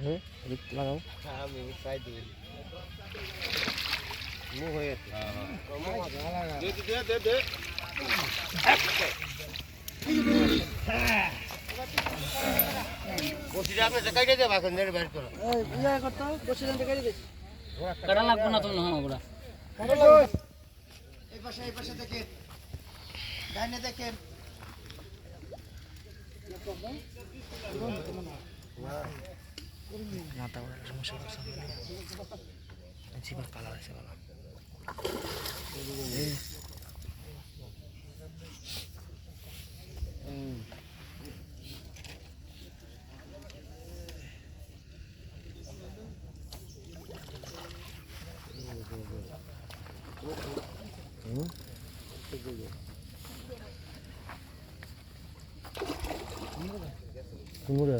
হ্যাঁ লাগাও মু হয়ে কাটা লাগবো না তুমি হ্যাঁ ওগুলা? এই পাশে এই পাশে দেখেন। ডাইনে দেখেন। মাথা ওড়ার সমস্যা করছে জিবার কালার আছে বাবা কুমড়া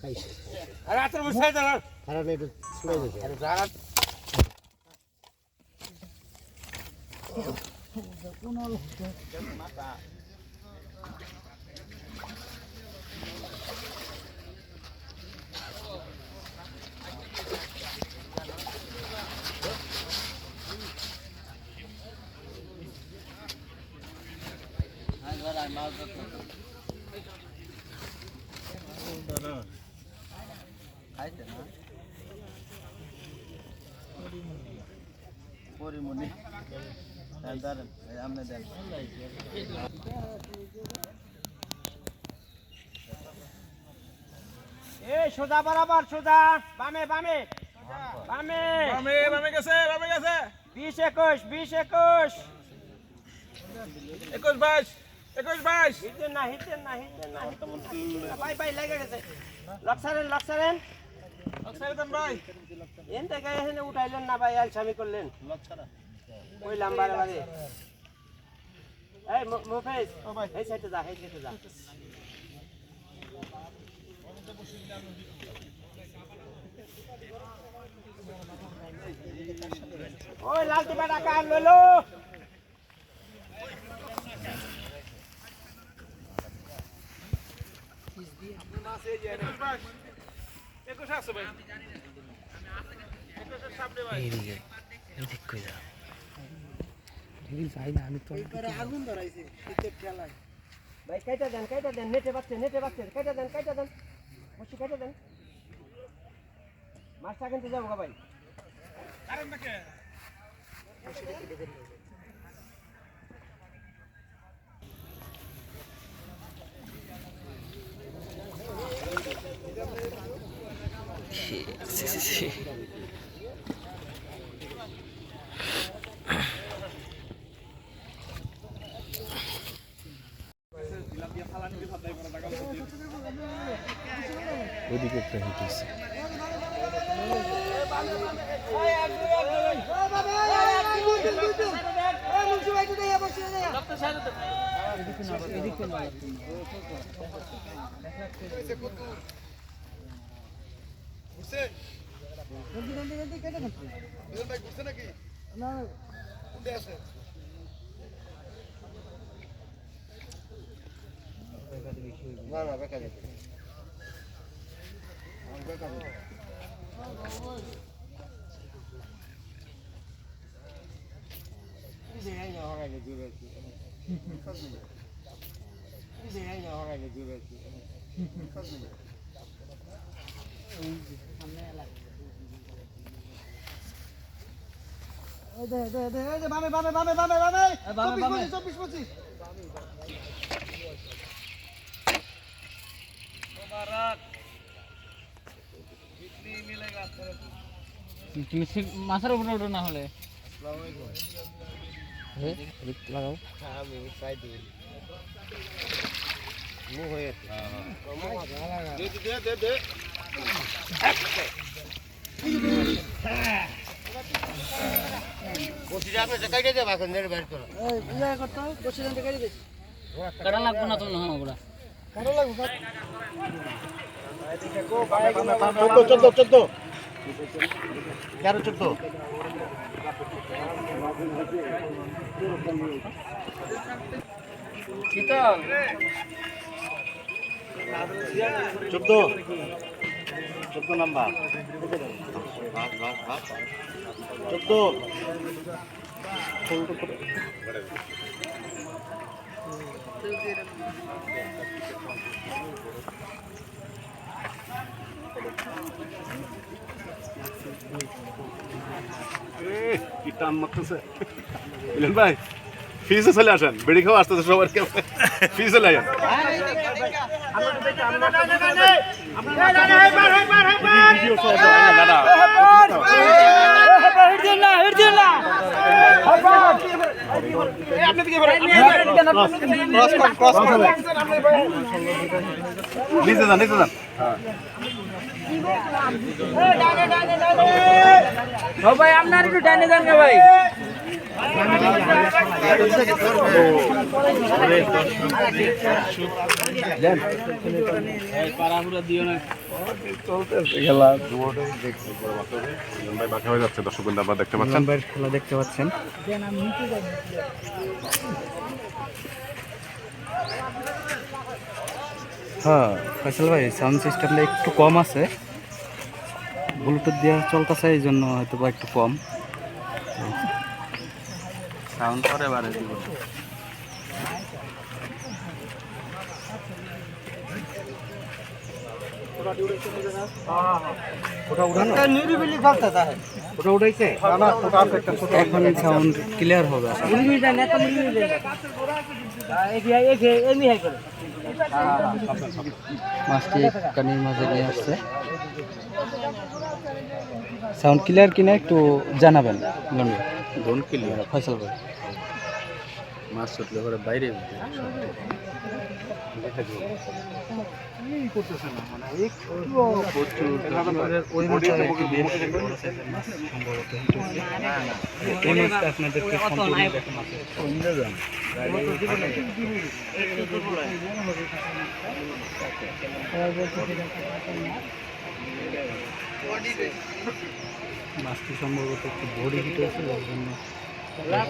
খাইছে খারাপ একটু ছুড়ে গেছে পরিমণি দাঁড়ান আপনি দেন এই সোজা বরাবর সোজা। বামে বামে। বামে। বামে বামে গেছে বামে গেছে। বিশ একুশ বিশ একুশ। একুশ বাইশ। একুশ বাইশ। হিতেন না হিতেন না হিতেন না। বাই বাই লেগে গেছে। লক্সারেন লক্সারেন সাইদান ভাই। এন থেকে এখানে উঠাইলেন না ভাই আলসামি করলেন। ওই লাম্বার বাদে এই মুফেজ এই সাইডে যা এই সাইডে যা। ওই লালটি বেটা লইলো। একুশ বাইশ একুশ আছে ভাই একুশের সামনে ভাই এইদিকে এদিক কই যা এদিক যাই না আমি তো ভাই কাইটা দেন কাইটা দেন নেটে বাচ্চা নেটে বাচ্চা কাইটা দেন কাইটা দেন বসি কাইটা দেন মাছটা কিনতে যাব ভাই কারণ ওদিকে একটা হিট হয়েছে না এদিকে না বেকার বেকার দেখাই না হরাইলে দূর আছে? দেখাই না হরাইলে দূর আছে বামে বামে তুমি মাছের উপরে ওঠো না হলে হ্যাঁ আমি চাই দিই কাটা লাগবো না তুমি হ্যাঁ ওগুলা চোদ্দ চোদ্দ চোদ্দ তেরো চোদ্দ শীতল চোদ্দ চোদ্দ নাম্বার চোদ্দ কি টান মারতেছে মিলন ভাই ফিজে চলে আসেন বেড়ি খাওয়া আসতেছে সবার কেউ ফিজে চলে আসেন ভিডিও সহ দাদা নিচে যান নিচে যান ভাই আপনার একটু ডাইনে যান ভাই খেলা দেখতে পাচ্ছেন হ্যাঁ ফয়সাল ভাই সাউন্ড সিস্টেমটা একটু কম আছে। ব্লুটুথ দেওয়া চলতেছে এই জন্য হয়তো বা একটু কম। সাউন্ড করে বারে দিব এখন সাউন্ড ক্লিয়ার হবে মাছটি কানির মাঝে নিয়ে আসছে। সাউন্ড ক্লিয়ার কিনা একটু জানাবেন ফয়সাল ভাই। মাছ ছুটলে করে বাইরে মাছটা সম্ভবত আছে। একটু বডি হিট হয়েছে যার জন্য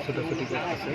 ছোটাছুটি করতেছে।